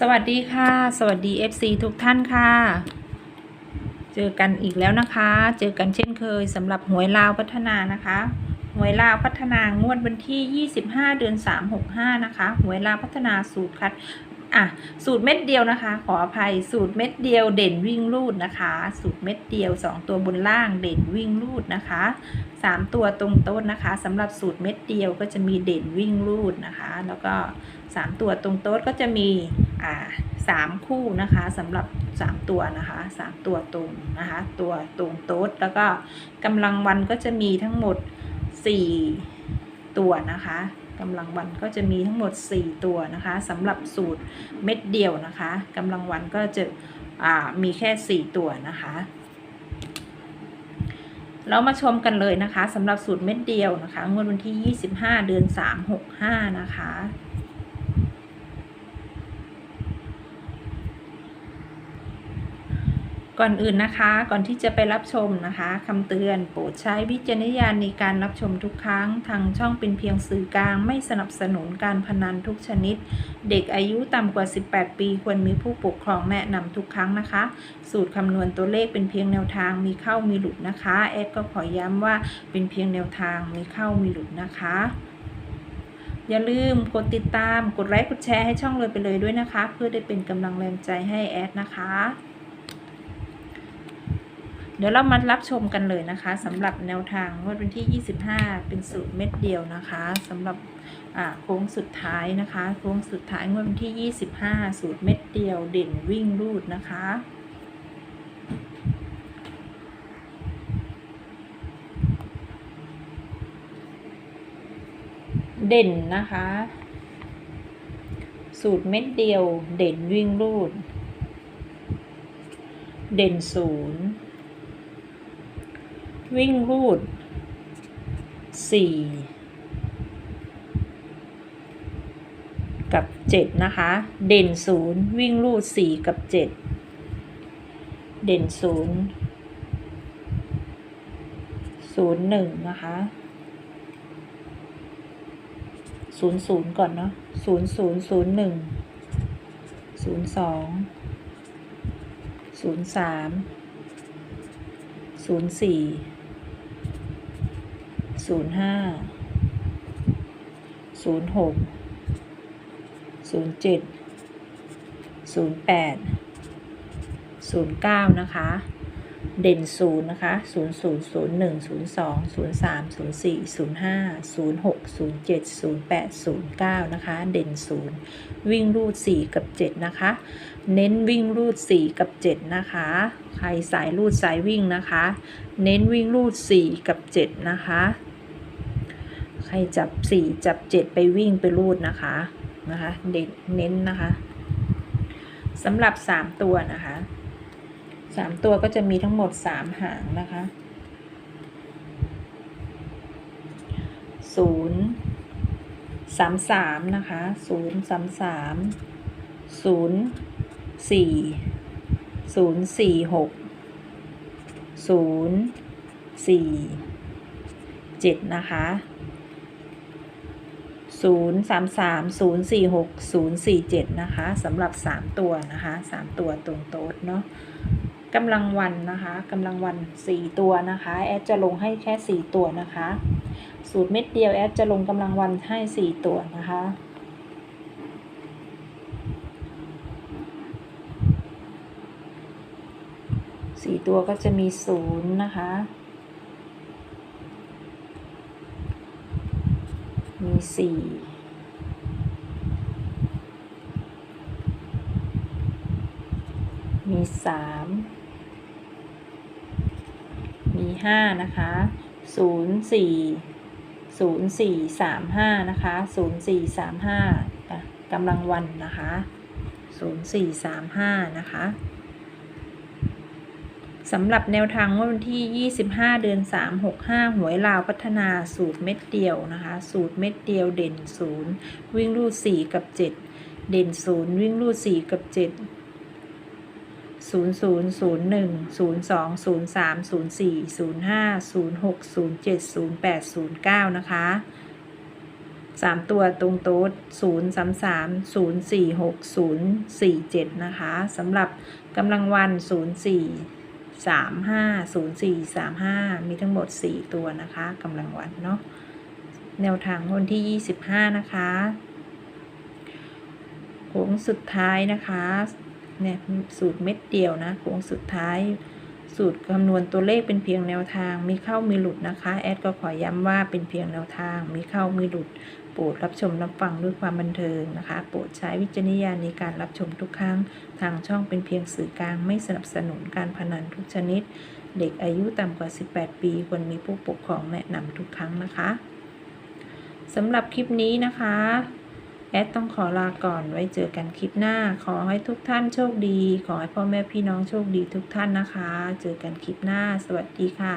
สวัสดีค่ะ สวัสดี FC ทุกท่านค่ะ เจอกันอีกแล้วนะคะ เจอกันเช่นเคยสำหรับหวยลาวพัฒนานะคะหวยลาวพัฒนางวดวันที่ 25 เดือน 3 65 นะคะหวยลาวพัฒนาสูตรคัดอะสูตรเม็ดเดียวนะคะ ขออภัยสูตรเม็ดเดียวเด่นวิ่งรูดนะคะ สูตรเม็ดเดียว 2 ตัวบนล่างเด่นวิ่งรูดนะคะ 3 ตัวตรงต๊ดนะคะสำหรับสูตรเม็ดเดียวก็จะมีเด่นวิ่งรูดนะคะ แล้วก็ 3 ตัวตรงต๊ดก็จะมี อ่าสามคู่นะคะสำหรับ3ตัวนะคะ3ตัวตรงนะคะตัวตรงโต๊ดแล้วก็กำลังวันก็จะมีทั้งหมด4ตัวนะคะกำลังวันก็จะมีทั้งหมด 4 ตัวนะคะสำหรับสูตรเม็ดเดียวนะคะกำลังวันก็จะมีแค่ 4 ตัวนะคะเรามาชมกันเลยนะคะสำหรับสูตรเม็ดเดียวนะคะงวดวันที่ 25 เดือน 3 65 นะคะ ก่อนอื่นนะคะก่อนที่จะไปรับชมนะคะคำเตือนโปรดใช้วิจารณญาณในการรับชมทุกครั้ง ทางช่องเป็นเพียงสื่อกลาง ไม่สนับสนุนการพนันทุกชนิด เด็กอายุต่ำกว่า 18 ปี ควรมีผู้ปกครองแนะนำทุกครั้งนะคะ สูตรคำนวณตัวเลขเป็นเพียงแนวทางมีเข้ามีหลุดนะคะแอดก็ขอย้ำว่าเป็นเพียงแนวทางมีเข้ามีหลุดนะคะอย่าลืมกดติดตามกดไลค์กดแชร์ให้ช่องเลยไปเลยด้วยนะคะ เพื่อได้เป็นกำลังแรงใจให้แอดนะคะ เดี๋ยวเรามารับชมกันเลยนะคะสำหรับแนวทางงวดวันที่ 25 เป็นสูตรเม็ดเดียวนะคะสำหรับโค้งสุดท้ายนะคะ โค้งสุดท้ายงวดวันที่ 25 สูตรเม็ดเดียวเด่นวิ่งรูดนะคะเด่นนะคะ สูตรเม็ดเดียว เด่นวิ่งรูด เด่นศูนย์ วิ่งรูดสี่กับเจ็ดนะคะ เด่นศูนย์วิ่งรูดสี่กับเจ็ดเด่นศูนย์ศูนย์หนึ่งนะคะศูนย์ศูนย์ก่อนเนาะศูนย์ศูนย์ศูนย์หนึ่งศูนย์สองศูนย์สามศูนย์สี่ ศูนย์ห้าศูนย์หกศูนย์เจ็ดศูนย์แปดศูนย์เก้านะคะ เด่นศูนย์นะคะศูนย์ศูนย์ศูนย์หนึ่งศูนย์สองศูนย์สามศูนย์สี่ศูนย์ห้าศูนย์หกศูนย์เจ็ดศูนย์แปดศูนย์เก้านะคะ เด่นศูนย์วิ่งรูดสี่กับเจ็ดนะคะ เน้นวิ่งรูดสี่กับเจ็ดนะคะ ใครสายรูดสายวิ่งนะคะ เน้นวิ่งรูดสี่กับเจ็ดนะคะ ใครจับสี่จับเจ็ดไปวิ่งไปรูดนะคะนะคะเด่นเน้นนะคะสำหรับสามตัวนะคะสามตัวก็จะมีทั้งหมดสามหางนะคะศูนย์สามสามนะคะศูนย์สามสามศูนย์สี่ศูนย์สี่หกศูนย์สี่เจ็ดนะคะ ศูนย์สามสามศูนย์สี่หกศูนย์สี่เจ็ดนะคะสำหรับสามตัวนะคะสามตัวตรงโต๊ดเนาะกำลังวันนะคะกำลังวันสี่ตัวนะคะ แอดจะลงให้แค่สี่ตัวนะคะ สูตรเม็ดเดียวแอดจะลงกำลังวันให้สี่ตัวนะคะสี่ตัวก็จะมีศูนย์นะคะ มีสี่มีสามมีห้านะคะศูนย์สี่ศูนย์สี่สามห้านะคะศูนย์สี่สามห้ากำลังวันนะคะศูนย์สี่สามห้านะคะ สำหรับแนวทางวันที่ 25 เดือน 3 65 หวยลาวพัฒนาสูตรเม็ดเดียวนะคะ สูตรเม็ดเดียวเด่น 0 วิ่งรูด 4 กับ 7 เด่น 0 วิ่งรูด 4 กับ 7 0 0 0 1 0 2 0 3 0 4 0 5 0 6 0 7 0 8 0 9 นะคะสามตัวตรงโต๊ดศูนย์สามสามศูนะคะสำหรับกำลังวันศูน ย์สี่สามห้าศูนย์สี่สามห้ามีทั้งหมดสี่ตัวนะคะกำลังวันเนาะแนวทางวันที่ยี่สิบห้านะคะโค้งสุดท้ายนะคะเนี่ยสูตรเม็ดเดียวนะโค้งสุดท้าย สูตรคำนวณตัวเลขเป็นเพียงแนวทาง มีเข้ามีหลุดนะคะ แอดก็ขอย้ำว่าเป็นเพียงแนวทาง มีเข้ามีหลุด โปรดรับชมรับฟังด้วยความบันเทิงนะคะ โปรดใช้วิจารณญาณในการรับชมทุกครั้ง ทางช่องเป็นเพียงสื่อกลางไม่สนับสนุนการพนันทุกชนิด เด็กอายุต่ำกว่า 18 ปีควรมีผู้ปกครองแนะนำทุกครั้งนะคะสำหรับคลิปนี้นะคะ อดต้องขอลาก่อนไว้เจอกันคลิปหน้า ขอให้ทุกท่านโชคดี ขอให้พ่อแม่พี่น้องโชคดีทุกท่านนะคะ เจอกันคลิปหน้า สวัสดีค่ะ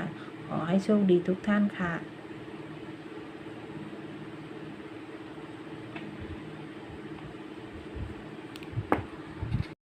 ขอให้โชคดีทุกท่านค่ะ